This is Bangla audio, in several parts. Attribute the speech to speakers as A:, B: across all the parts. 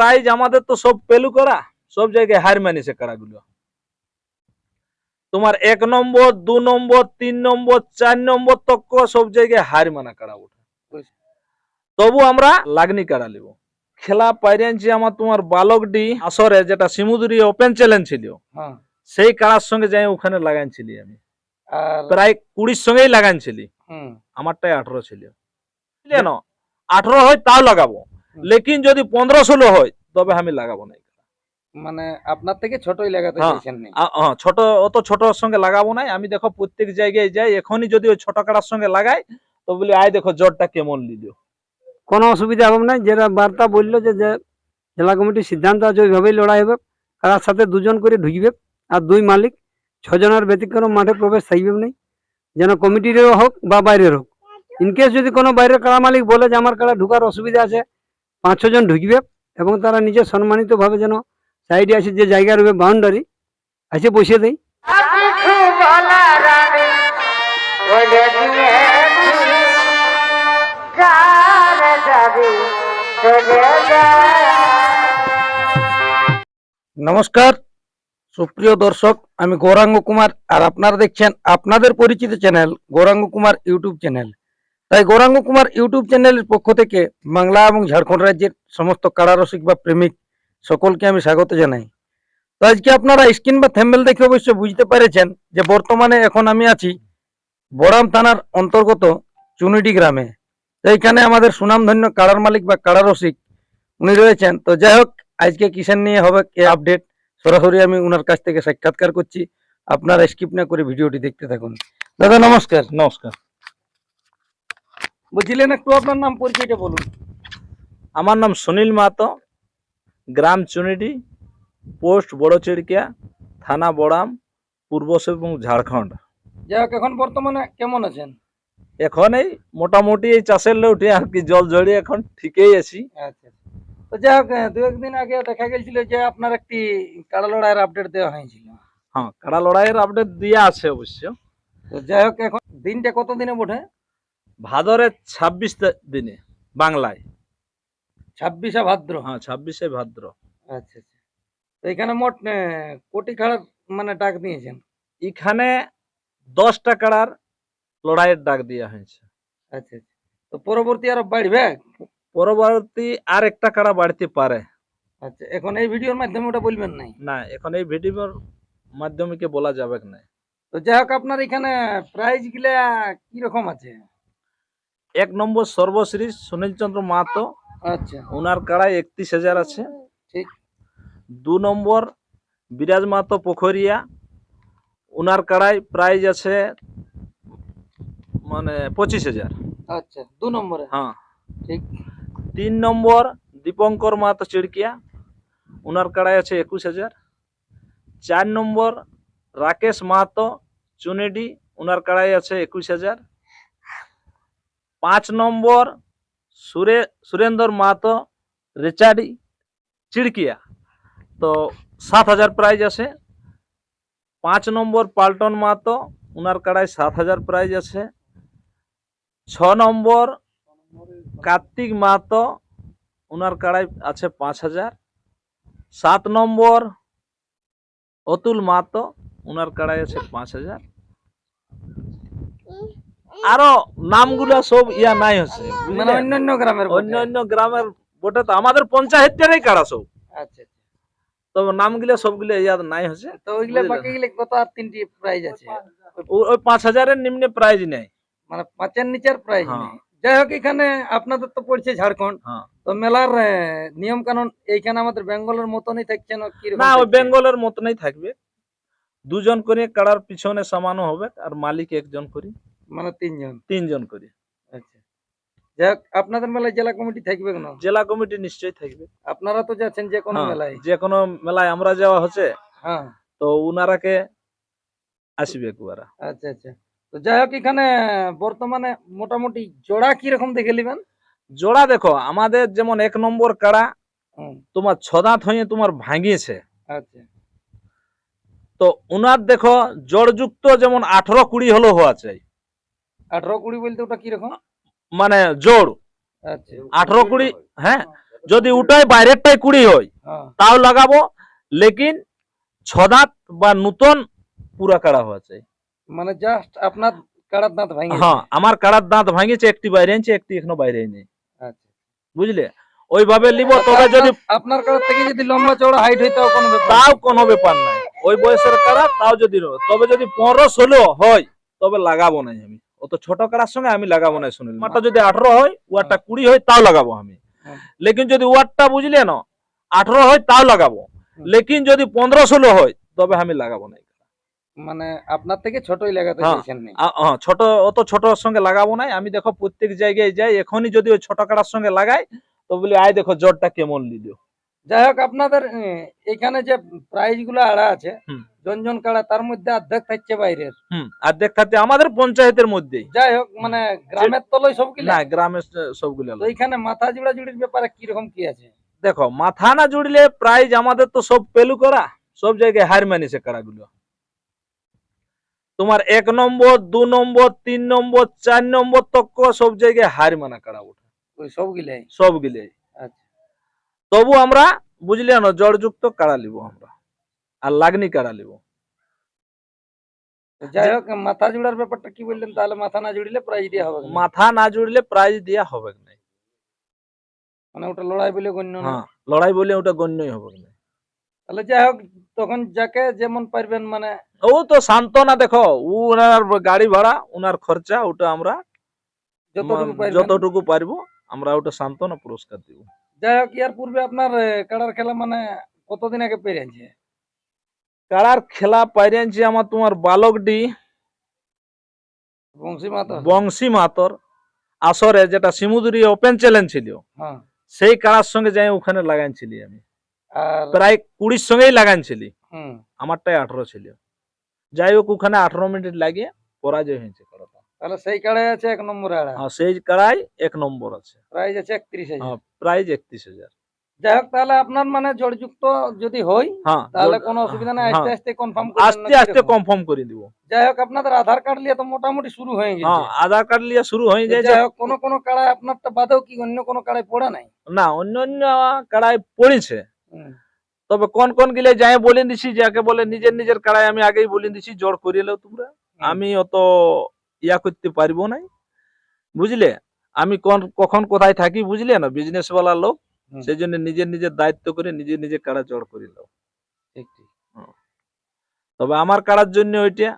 A: প্রাইজ আমাদের তো সব পেলু করা সব জায়গায় হার মানিছে কাড়াগুলো তোমার এক নম্বর দু নম্বর তিন নম্বর চার নম্বর তক সব জায়গায় হার মানা কাড়া ওঠে তবু আমরা লাগনি কাড়া লিব। খেলা পাইরেছি আমার তোমার বালকডি আসরে যেটা সিমুদুরি ওপেন চ্যালেঞ্জ ছিল।
B: হ্যাঁ।
A: সেই কাড়ার সঙ্গে যাই ওখানে লাগাইছিলি আমি। প্রায় কুড়ির সঙ্গেই লাগাইছিলি
B: হুম।
A: আমারটাই আঠারো ছিল। বুঝলেন আঠারো হয় তাও লাগাবো। লেকিন যদি পনেরো ষোলো হয় তবে আমি লাগাবো না
B: মানে আপনার থেকে ছোটই লাগাতে
A: হ্যাঁ।
B: চাইছেন
A: হ্যাঁ, ছোট অত ছোটর সঙ্গে লাগাবো না আমি দেখো প্রত্যেক জায়গায় যাই এখনই যদি ওই ছোট কাটার সঙ্গে লাগাই তো বলি আয় দেখো জ্বরটা কেমন লিল
C: কোনো অসুবিধা হবে না যেটা বার্তা বলল যে জেলা কমিটির সিদ্ধান্ত আছে ওইভাবেই লড়াই হবে। তার সাথে দুজন করে ঢুকবে আর দুই মালিক। ছজনের ব্যতিক্রম মাঠে প্রবেশ থাকবে না যেন কমিটিরও হোক বা বাইরের হোক। ইনকেস যদি কোনো বাইরের কারা মালিক বলে যে আমার কাড়া ঢুকার অসুবিধা আছে পাঁচ ছজন ঢুকবে এবং তারা নিজে সম্মানিতভাবে যেন সাইডে আছে যে জায়গা রবে বাউন্ডারি আছে বসিয়ে দেয়
B: নমস্কার সুপ্রিয় দর্শক আমি গৌরাঙ্গ কুমার আর আপনারা দেখছেন আপনাদের পরিচিত channel Gauranga Kumar YouTube channel. তাই গৌরাঙ্গ কুমার ইউটিউব চ্যানেলের পক্ষ থেকে বাংলা এবং ঝাড়খণ্ড রাজ্যের সমস্ত কারারসিক বা প্রেমিক সকলকে আমি স্বাগত জানাই। তো আজকে আপনারা স্ক্রিন বা থ্যাম্বেল দেখে অবশ্যই বুঝতে পেরেছেন যে বর্তমানে এখন আমি আছি বড়াম থানার অন্তর্গত চুনিডি গ্রামে। তো এইখানে আমাদের সুনামধন্য কাড়ার মালিক বা কাড়ারসিক উনি রয়েছেন। তো যাই হোক, আজকে কিসের নিয়ে হবে এ আপডেট। সরাসরি আমি ওনার কাছ থেকে সাক্ষাৎকার করছি। আপনারা স্কিপ না করে ভিডিওটি দেখতে থাকুন। দাদা, নমস্কার।
A: নমস্কার।
B: বলছিলেন একটু আপনার নাম পরিচয়টা বলুন।
A: আমার নাম সুনীল মাহাতো গ্রাম চুনিডি পোস্ট বড় চিড়কিয়া থানা বড়াম পূর্ব সিংভূম ঝাড়খণ্ড।
B: যাই হোক এখন বর্তমানে কেমন আছেন?
A: এখন এই মোটামুটি এই চাষের লৌটে আর কি জল জড়িয়ে এখন ঠিকই আছি।
B: আচ্ছা তো যাই হোক দু একদিন আগে দেখা গেছিল যে আপনার একটি কাড়া লড়াইয়ের আপডেট দেওয়া হয়েছিল।
A: হ্যাঁ কাড়া লড়াইয়ের আপডেট দিয়ে আছে অবশ্য।
B: তো যাই হোক এখন দিনটা কত দিনে বটে?
A: ভাদরের ছাব্বিশ দিনে বাংলায়।
B: ছাব্বিশে ভাদ্র?
A: হ্যাঁ ছাব্বিশে ভাদ্র।
B: আচ্ছা আচ্ছা। তো এখানে মোট কোটি খাড়ার মানে ডাক দিয়েছেন?
A: এখানে দশটা কাড়ার লড়াইয়ের ডাক দেওয়া হয়েছে।
B: আচ্ছা আচ্ছা। তো পরবর্তী আরও বাড়বে?
A: পরবর্তী আর একটা কাড়া বাড়তে পারে।
B: আচ্ছা এখন এই ভিডিওর মাধ্যমে ওটা বলবেন নাই?
A: না এখন এই ভিডিওর মাধ্যমে কি বলা যাবে না
B: তো যাই হোক আপনার এখানে প্রাইজগুলা কি রকম আছে?
A: এক নম্বর সর্বশ্রী সুনীল চন্দ্র মাহাতো।
B: আচ্ছা।
A: ওনার কাড়ায় একত্রিশ হাজার আছে।
B: ঠিক।
A: দু নম্বর বিরাজ মাহাতো পোখরিয়া। ওনার কাড়ায় প্রাইজ আছে মানে পঁচিশ হাজার।
B: আচ্ছা দু নম্বরে।
A: হ্যাঁ।
B: ঠিক।
A: তিন নম্বর দীপঙ্কর মাহাতো চিড়কিয়া ওনার কাড়ায় আছে একুশ হাজার। চার নম্বর রাকেশ মাহাতো চুনেডি। ওনার কাড়াই আছে একুশ হাজার। পাঁচ নম্বর সুরে, সুরেন্দর মাহাতো রেচাডি চিড়কিয়া। তো সাত হাজার প্রাইজ আছে। পাঁচ নম্বর পাল্টন মাহাতো ওনার কাড়ায় সাত হাজার প্রাইজ আছে। ছ নম্বর কার্তিক মাহাতো ওনার কাড়াই আছে পাঁচ হাজার। সাত নম্বর অতুল মাহাতো ওনার কাড়াই আছে পাঁচ হাজার। আরও নামগুলো সব ইয়া নাই হচ্ছে
B: মানে অন্যান্য গ্রামের বটে।
A: অন্য অন্য গ্রামের বটে তো। আমাদের পঞ্চায়েতেরই কাড়া সব?
B: আচ্ছা আচ্ছা।
A: তবে নামগুলো সবগুলো ইয়াদ নাই হচ্ছে
B: তো ওইগুলা
A: বুঝলে।
B: বাকি গেলে কত আর তিনটি প্রাইজ আছে?
A: ওই পাঁচ হাজারের নিম্নে প্রাইজ নেই।
B: মানে পাঁচের নিচের প্রাইজ
A: হ্যাঁ।
B: নেই। যাই হোক এখানে আপনাদের তো পড়ছে ঝাড়খণ্ড।
A: হ্যাঁ।
B: তো মেলার নিয়ম কানুন এইখানে আমাদের বেঙ্গলের মতনই থাকছে না কি
A: না ওই বেঙ্গলের মতনই থাকবে। দুজন করে কাড়ার পিছনে সমানো হবে আর মালিক একজন করে।
B: মানে তিনজন?
A: তিনজন করে।
B: আচ্ছা। যাই আপনাদের মেলায় জেলা কমিটি থাকবে না
A: জেলা কমিটি নিশ্চয়ই থাকবে।
B: আপনারা তো যাচ্ছেন যে কোনো
A: হ্যাঁ,
B: মেলায়।
A: যে কোনো মেলায় আমরা যাওয়া হচ্ছে
B: হ্যাঁ।
A: তো উনারাকে আসবে কুয়ারা।
B: আচ্ছা আচ্ছা। তো যাই হোক এখানে বর্তমানে মোটামুটি জোড়া কি রকম দেখে নেবেন?
A: জোড়া দেখো আমাদের যেমন এক নম্বর কাড়া তোমার ছদাঁত হয়ে তোমার ভাঙিয়েছে।
B: আচ্ছা।
A: তো উনার দেখো জড়যুক্ত যেমন আঠারো কুড়ি হলো হওয়া চাই।
B: আঠারো কুড়ি বলতে ওটা কি
A: মানে
B: আচ্ছা।
A: আঠারো কুড়ি হ্যাঁ যদি উঠাই বাইরেরটাই কুড়ি হয়
B: হ্যাঁ।
A: তাও লাগাবো লেকিন ছদাঁত বা নূতন পুরা কাড়া চাই।
B: মানে জাস্ট আপনার কাড়ার দাঁত ভাঙে
A: হ্যাঁ আমার কাড়ার দাঁত ভাঙিছে একটি বাইরে আনছে একটি এখনও বাইরে নেই
B: আচ্ছা।
A: বুঝলে? ওইভাবে লিব তবে যদি
B: আপনার কাড়ার থেকে যদি লম্বা চওড়া হাইট হইতো কোনো
A: তাও কোনো ব্যাপার নাই। ওই বয়সের কাড়া তাও যদি ন- তবে যদি পনেরো ষোলো হয় তবে লাগাবো নাই আমি। অত ছোট সঙ্গে আমি লাগাবো না শুনিল মাটা যদি আঠারো হয় ওয়ারটা কুড়ি হয় তাও লাগাবো আমি। লেকিন যদি ওয়ারটা বুঝলে না আঠারো হয় তাও লাগাবো। লেকিন যদি পনেরো ষোলো হয় তবে আমি লাগাবো না
B: মানে আপনার থেকে ছোটই লাগাতে
A: হ্যাঁ।
B: চাইছেন নি?
A: হ্যাঁ, ছোট অত ছোটর সঙ্গে লাগাবো নাই। আমি দেখো প্রত্যেক জায়গায় যাই এখনই যদি ওই ছোট কাটার সঙ্গে লাগাই তো বলি আয় দেখো জ্বরটা কেমন নিল
B: যাই হোক আপনাদের এখানে যে প্রাইজগুলো আড়া আছে। জনজন কাড়া তার মধ্যে অর্ধেক থাকছে বাইরের।
A: আর দেখাতে আমাদের পঞ্চায়েতের মধ্যেই।
B: যাই হোক মানে গ্রামের তলই সব
A: না গ্রামের সবগুলো
B: তো এখানে মাথা জুড়া জুড়ির ব্যাপারে কীরকম কি আছে?
A: দেখো মাথা না জুড়লে প্রাইজ আমাদের তো সব পেলু করা সব জায়গায় হার মানিছে কাড়াগুলো। তোমার এক নম্বর দু নম্বর তিন নম্বর চার নম্বর তক সব জায়গায় হার মানা কাড়া ওঠে
B: সবগুলাই
A: সবগুলো
B: আচ্ছা।
A: তবু আমরা বুঝলে না জড়যুক্ত কাড়া লিব আমরা? আর লাগনি কাড়া লিব?
B: যাই হোক মাথা জুড়ার ব্যাপারটা কি বললেন তাহলে মাথা না জুড়িলে প্রাইজ দেওয়া হবে
A: মাথা না জুড়লে প্রাইজ দেওয়া হবে না
B: মানে ওটা লড়াই বলে গণ্য না?
A: হ্যাঁ লড়াই বলে ওটা গণ্যই হবে না
B: তাহলে যাই হোক তখন যাকে যেমন পারবেন মানে
A: ও তো সান্ত্বনা দেখো ও ওনার গাড়ি ভাড়া ওনার খরচা ওটা আমরা
B: যতটুকু
A: পারব আমরা ওটা সান্ত্বনা পুরস্কার দিব।
B: যাই হোক ইয়ার পূর্বে আপনার কাড়ার খেলা মানে কতদিন আগে পেরিয়েছে
A: কাড়ার খেলা পাইরেছি আমার তোমার বালকডি
B: বংশী মাতা
A: বংশী মাতর আসরে যেটা সিমুদুরি ওপেন চ্যালেঞ্জ ছিল
B: হ্যাঁ।
A: সেই কাড়ার সঙ্গে যাই ওখানে লাগাইছিলি আমি। প্রায় কুড়ির সঙ্গেই লাগাইছিলি আমারটাই আঠারো ছিল। যাই হোক ওখানে আঠারো মিনিট লাগিয়ে পরাজয় হয়েছে কাড়াটা।
B: তাহলে সেই কাড়াই আছে এক নম্বরে
A: আর সেই কাড়াই এক নম্বর আছে।
B: প্রাইজ আছে একত্রিশ হাজার।
A: হ্যাঁ, প্রাইজ একত্রিশ হাজার।
B: যাই হোক তাহলে আপনার মানে জড়যুক্ত যদি হয়
A: হ্যাঁ
B: তাহলে কোনো অসুবিধা নেই
A: হ্যাঁ,
B: আস্তে আস্তে কনফার্ম
A: আস্তে আস্তে কনফার্ম করে দিব।
B: যাই হোক আপনাদের আধার কার্ড নিয়ে তো মোটামুটি শুরু হয়ে গেছে।
A: হ্যাঁ আধার কার্ড লিয়ে শুরু হয়ে যায়
B: যাই হোক কোনো কোনো কাড়াই আপনারটা বাদেও কি অন্য কোনো কাড়াই পড়ে নাই?
A: না অন্য অন্য কাড়াই পড়েছে। তবে কোন কোন গিলে যাই বলে দিছি যাকে বলে নিজের নিজের কাড়াই আমি আগেই বলে দিছি জোর করিয়ে নাও তোমরা। আমি অত ইয়া করতে পারব নাই। বুঝলে? আমি কোন কখন কোথায় থাকি বুঝলে না? বিজনেস ওয়ালা লোক সেই জন্য নিজের নিজের দায়িত্ব করে নিজে নিজে কাড়া জোর করে
B: ঠিক
A: তবে আমার কাড়ার জন্য ওইটা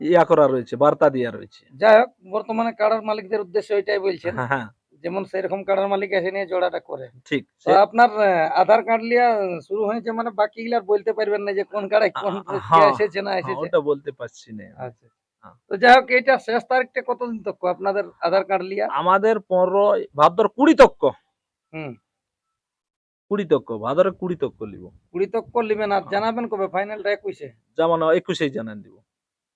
A: ইয়া করা রয়েছে বার্তা দেওয়া রয়েছে।
B: যাই হোক বর্তমানে কাড়ার মালিকদের উদ্দেশ্যে ওইটাই বলছেন।
A: হ্যাঁ হ্যাঁ।
B: যেমন সেরকম কাড়ার মালিক এসে নিয়ে জোড়াটা করে।
A: ঠিক
B: আপনার আধার কার্ড লিয়া শুরু হয়েছে মানে বাকি গুলার বলতে পারবেন না যে কোন কাড়াই কোন
A: হ্যাঁ,
B: এসেছে না
A: হ্যাঁ,
B: এসেছে।
A: ওটা বলতে পারছি না।
B: আচ্ছা। তো যাই হোক এটা শেষ তারিখটা কতদিন আপনাদের আধার কার্ড লিয়া?
A: আমাদের পনেরো ভাদ্র কুড়ি তক্ক।
B: হুম।
A: কুড়ি ভাদ্র কুড়ি লিব।
B: কুড়ি আর জানাবেন কবে? ফাইনালটা একুশে?
A: যেমন একুশেই জানান দিব।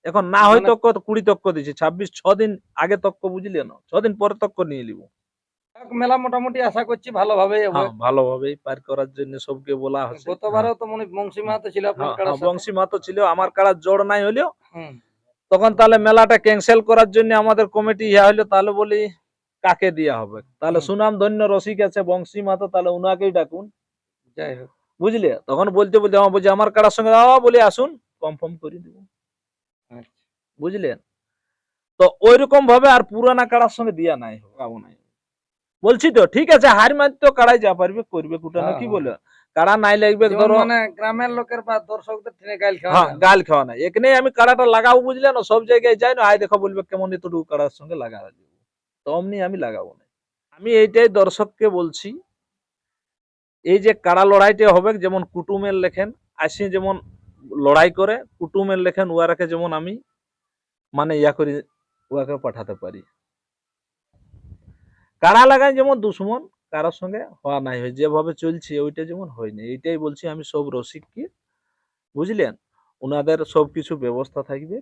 A: এখন না হয় কুড়ি দিছে। ছাব্বিশ ছ দিন আগে তক্ক বুঝলে না? ছ দিন পরে তক্ক নিয়ে নিব
B: মেলা মোটামুটি আশা করছি ভালোভাবেই হবে।
A: হ্যাঁ ভালোভাবেই পার করার জন্য সবকে বলা হচ্ছে।
B: গতবারেও তো মনে হয় বংশী মাহাতো ছিল আপনার
A: হ্যাঁ, হ্যাঁ। বংশী মাতো ছিল আমার কারা জোর নাই হলেও
B: হুম।
A: তখন তাহলে মেলাটা ক্যান্সেল করার জন্য আমাদের কমিটি ইয়া হইল তাহলে বলি কাকে দেওয়া হবে? তাহলে সুনাম ধন্য রসিক আছে বংশী মাতো তাহলে উনাকেই ডাকুন।
B: যাই হোক
A: বুঝলে? তখন বলতে বলতে আমার বলছে আমার কাড়ার সঙ্গে বলে আসুন কনফার্ম করে দিব।
B: আচ্ছা।
A: বুঝলেন তো ওইরকম ভাবে আর পুরানা কাড়ার সঙ্গে দিয়া নাই পাবো নাই বলছি তো ঠিক আছে হার মার তো কাড়াই যা পারবে করবে কুটানো
B: হ্যাঁ,
A: কি
B: হ্যাঁ।
A: বলে? কাড়া নাই লাগবে ধরো
B: মানে গ্রামের লোকের বা দর্শকদের গাইল খাওয়া
A: হ্যাঁ
B: না।
A: গাল খাওয়া আমি কাড়াটা লাগাবো বুঝলে না সব জায়গায় যাই না আয় দেখো বলবে কেমন এতটুকু কাড়ার সঙ্গে লাগা দিব তো অমনি আমি লাগাবো না। আমি এইটাই দর্শককে বলছি এই যে কাড়া লড়াইটা হবে যেমন কুটুমের লেখেন আসি যেমন লড়াই করে কুটুমের লেখেন উয়ারাকে যেমন আমি মানে ইয়া করি উয়াকে পাঠাতে পারি। কাড়া লাগাই যেমন দুশ্মন কারোর সঙ্গে হওয়া নাই হয়। যেভাবে চলছে ওইটা যেমন হয়নি এইটাই বলছি আমি সব রসিককে। বুঝলেন? ওনাদের সব কিছু ব্যবস্থা থাকবে।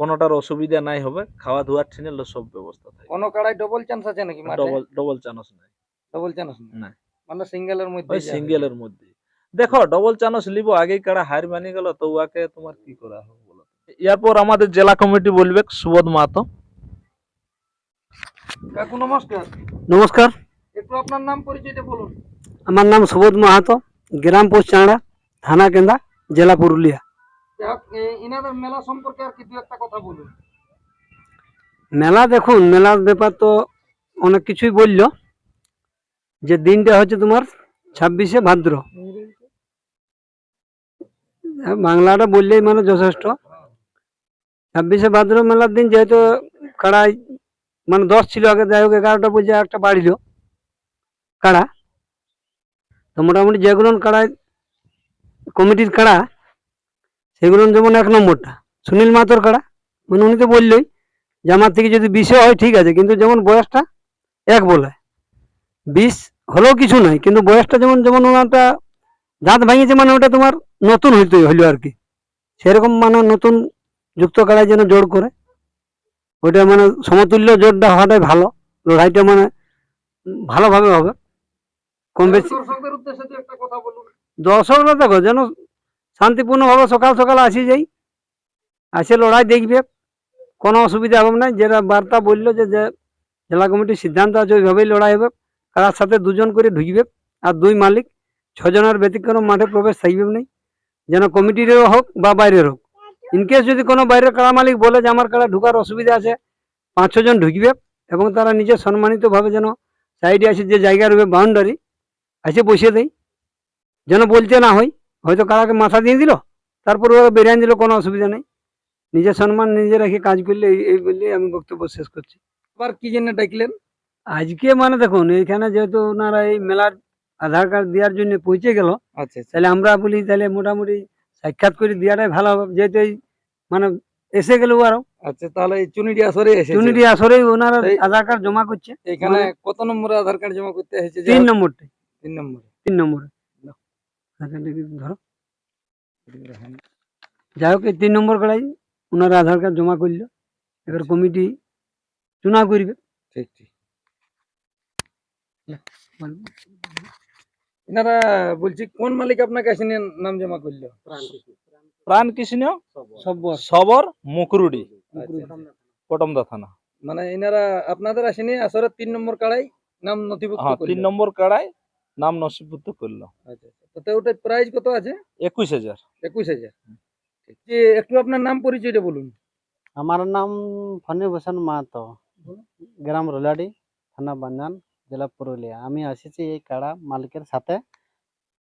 A: কোনোটার অসুবিধা নাই হবে। খাওয়া ধোয়ার ঠিনের সব ব্যবস্থা থাকবে।
B: কোনো কাড়াই ডবল চান্স আছে নাকি
A: ডবল ডবল চানস নাই।
B: ডবল চান্স
A: না।
B: মানে সিঙ্গেলের মধ্যে
A: ওই সিঙ্গেলের মধ্যে। দেখো ডবল চানস লিবো আগেই কাড়া হার মানি গেল তো উয়াকে তোমার কি করা হবে বলো এরপর আমাদের জেলা কমিটি বলবে সুবোধ মাহাতো।
B: কাকু নমস্কার।
C: নমস্কার।
B: একটু আপনার নাম পরিচয়টা বলুন।
C: আমার নাম সুবোধ মাহাতো গ্রাম পোস্ট চাঁড়া থানা কেন্দা জেলা পুরুলিয়া।
B: ইনাদের মেলা সম্পর্কে আর কি দু একটা কথা বলুন।
C: মেলা দেখুন মেলার ব্যাপার তো অনেক কিছুই বলল। যে দিনটা হচ্ছে তোমার ছাব্বিশে ভাদ্র। হ্যাঁ, বাংলাটা বললেই মানে যথেষ্ট। ছাব্বিশে ভাদ্র মেলার দিন যেহেতু কাড়াই মানে দশ ছিল আগে যাই হোক এগারোটা বুঝে একটা বাড়িল। কাড়া। তো মোটামুটি যেগুলো কাড়াই কমিটির কাড়া সেগুলো যেমন এক নম্বরটা। সুনীল মাতর কাড়া মানে উনি তো বললেই যে আমার থেকে যদি বিশে হয় ঠিক আছে, কিন্তু যেমন বয়সটা এক বলে। বিষ হলেও কিছু নাই, কিন্তু বয়সটা যেমন যেমন ওনারটা দাঁত ভাঙিয়েছে মানে ওটা তোমার নতুন হইতে হইল আর কি। সেরকম মানে নতুন যুক্ত করার যেন জোর করে। ওইটা মানে সমতুল্য জোরটা হওয়াটাই ভালো। লড়াইটা মানে ভালোভাবে হবে। কম বেশি দর্শকরা দেখো যেন শান্তিপূর্ণভাবে সকাল সকাল আসি যাই। আসে লড়াই দেখবে। কোনো অসুবিধা হবে না। যেটা বার্তা বলল যে যে জেলা কমিটির সিদ্ধান্ত আছে ওইভাবেই লড়াই হবে। কারার সাথে দুজন করে ঢুকবে আর দুই মালিক। ছজনের ব্যতিক্রম মাঠে প্রবেশ থাকবে নেই। যেন কমিটিরও হোক বা বাইরের হোক। ইনকেস যদি কোনো বাইরের কারা মালিক বলে যে আমার কারা ঢুকার অসুবিধা আছে পাঁচ ছজন ঢুকবে এবং তারা নিজে সম্মানিতভাবে যেন সাইডে আছে যে জায়গা রবে বাউন্ডারি এসে বসিয়ে দেয় যেন বলতে না হয় হয়তো কারাকে মাথা দিয়ে দিল তারপর ওরা বেরিয়ে দিল কোনো অসুবিধা নেই। নিজের সম্মান নিজে রেখে কাজ করলে এই বললেই আমি বক্তব্য শেষ করছি।
B: আবার কি জন্য ডাকলেন?
C: আজকে মানে দেখুন এইখানে যেহেতু ওনারা এই মেলার আধার কার্ড দেওয়ার জন্য পৌঁছে গেল
B: আচ্ছা আচ্ছা।
C: তাহলে আমরা বলি তাহলে মোটামুটি সাক্ষাৎ করে দেওয়াটাই ভালো হবে যেহেতু এই মানে এসে গেল আরও।
B: আচ্ছা তাহলে চুনিডি আসরে এসেছে।
C: ইউনিটি আসরেই ওনারা আধার কার্ড জমা করছে।
B: এখানে কত নম্বরে আধার কার্ড জমা করতে এসেছে?
C: তিন নম্বরটাই।
B: তিন নম্বরে।
C: তিন নম্বরে। ধরো। যাই হোক এই তিন নম্বর করাই ওনারা আধার কার্ড জমা করল। এবার কমিটি চুনা করবে।
B: ঠিক ঠিক। এনারা বলছি কোন মালিক আপনার কাছে নাম জমা করল?
A: প্রাণ কৃষ্ণ
C: সব
A: সবর। মুকরুডি।
B: আচ্ছা।
A: পটমদা থানা।
B: মানে এনারা আপনাদের আসেনি আসরে তিন নম্বর কাড়াই নাম নথিভুক্ত
A: হ্যাঁ তিন নম্বর কাড়ায় নাম নসিবুদ্ধ করল।
B: আচ্ছা আচ্ছা। তাতে ওটার প্রাইস কত আছে?
A: একুশ হাজার।
B: একুশ হাজার। যে একটু আপনার নাম পরিচয়টা বলুন।
D: আমার নাম ফণিভূষণ মাহাতো। গ্রাম রোলাডি থানা বাঞ্জান জেলা পুরুলিয়া। আমি এসেছি এই কাড়া মালিকের সাথে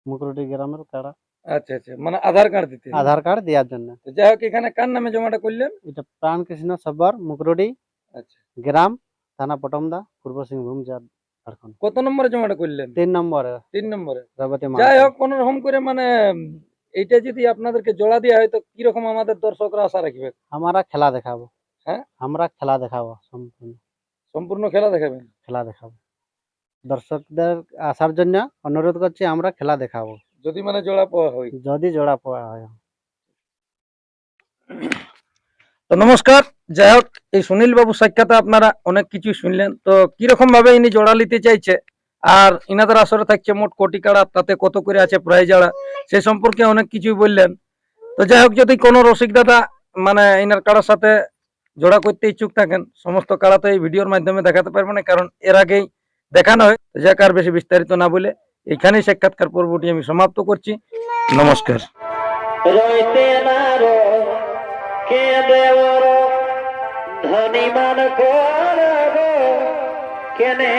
D: মুকুরুটি গ্রামের কাড়া।
B: আচ্ছা আচ্ছা। মানে আধার কার্ড দিতে।
D: আধার কার্ড দেওয়ার জন্য।
B: তো যাই হোক এখানে কার নামে জমাটা করলেন?
D: এটা প্রাণকৃষ্ণ সব্বর মুকুরুডি
B: আচ্ছা।
D: গ্রাম থানা পটমদা পূর্ব সিংভূম
B: কত নম্বরে জমাটা করলেন?
D: তিন নম্বরে।
B: তিন নম্বরে। যাই হোক কোন রকম করে মানে এইটা যদি আপনাদেরকে জোড়া দেওয়া হয় তো কীরকম আমাদের দর্শকরা আশা রাখবে?
D: আমরা খেলা দেখাবো।
B: হ্যাঁ?
D: আমরা খেলা দেখাবো সম্পূর্ণ।
B: সম্পূর্ণ খেলা দেখাবেন?
D: খেলা দেখাবো। দর্শকদের আসার জন্য অনুরোধ করছি আমরা খেলা দেখাবো।
B: যদি মানে জোড়া পাওয়া হয়।
D: যদি জোড়া পাওয়া হয়।
B: তো নমস্কার। যাই হোক এই সুনীল বাবু সাক্ষাতে আপনারা অনেক কিছু শুনলেন। তো কীরকম ভাবে ইনি জোড়া নিতে চাইছে, আর ইনাদের আসরে থাকছে মোট কোটি কাড়া, তাতে কত করে আছে প্রায় যারা, সে সম্পর্কে অনেক কিছুই বললেন। তো যাই হোক যদি কোনো রসিক দাদা মানে ইনার কাড়ার সাথে জোড়া করতে ইচ্ছুক থাকেন, সমস্ত কাড়া তো এই ভিডিওর মাধ্যমে দেখাতে পারব না, কারণ এর আগেই দেখানো হয়। যাক, আর বেশি বিস্তারিত না বলে এখানেই সাক্ষাৎকার পর্বটি আমি সমাপ্ত করছি। নমস্কার।
E: ধনী মান করব কেনে?